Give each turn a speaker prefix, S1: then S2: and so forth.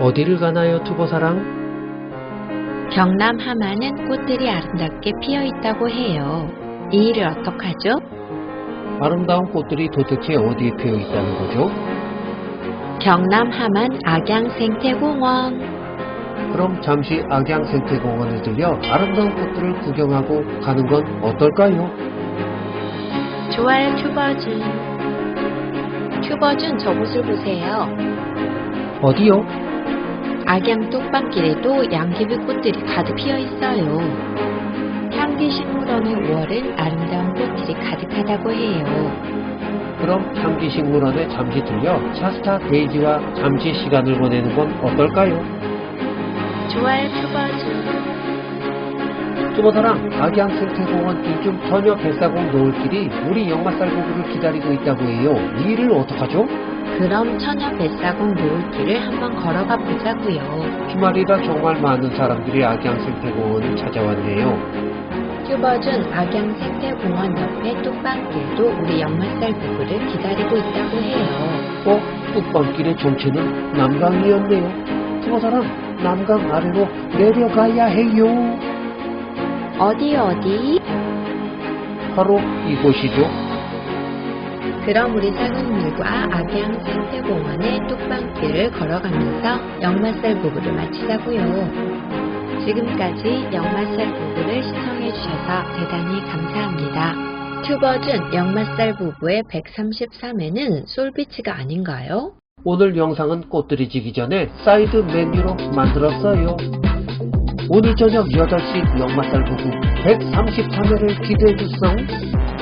S1: 어디를 가나요, 투보사랑?
S2: 경남 하만은 꽃들이 아름답게 피어 있다고 해요. 이 일을 어떡하죠?
S1: 아름다운 꽃들이 도대체 어디에 피어 있다는 거죠?
S2: 경남 하만 악양 생태공원.
S1: 그럼 잠시 악양 생태공원에 들려 아름다운 꽃들을 구경하고 가는 건 어떨까요?
S2: 좋아요 튜버준. 튜버준 저곳을 보세요.
S1: 어디요?
S2: 악양 뚝방길에도 양귀비 꽃들이 가득 피어 있어요. 향기 식물원의 5월은 아름다운 꽃들이 가득하다고 해요.
S1: 그럼 향기식물원에 잠시 들려 샤스타 데이지와 잠시 시간을 보내는 건 어떨까요?
S2: 좋아요 튜버준.
S1: 투보사랑 악양 생태공원 뒤쪽 처녀 뱃사공 노을길이 우리 역마살 부부를 기다리고 있다고 해요. 이 일을 어떡하죠?
S2: 그럼 처녀 뱃사공 노을길을 한번 걸어가 보자고요.
S1: 주말이라 정말 많은 사람들이 악양 생태공원을 찾아왔네요.
S2: 튜버준 악양 생태공원 옆에 뚝방길도 우리 역마살 부부를 기다리고 있다고 해요.
S1: 어? 뚝방길의 정체는 남강이었네요. 투보사랑 남강 아래로 내려가야 해요.
S2: 어디 어디?
S1: 바로 이곳이죠.
S2: 그럼 우리 상은물과 악양 생태공원의 뚝방길을 걸어가면서 역마살 부부를 마치자고요. 지금까지 역마살 부부를 시청해주셔서 대단히 감사합니다. 튜버준 역마살 부부의 133회는 솔비치가 아닌가요?
S1: 오늘 영상은 꽃들이 지기 전에 사이드 메뉴로 만들었어요. 오늘 저녁 8시 역마살 부부 133회를 기대해주세요.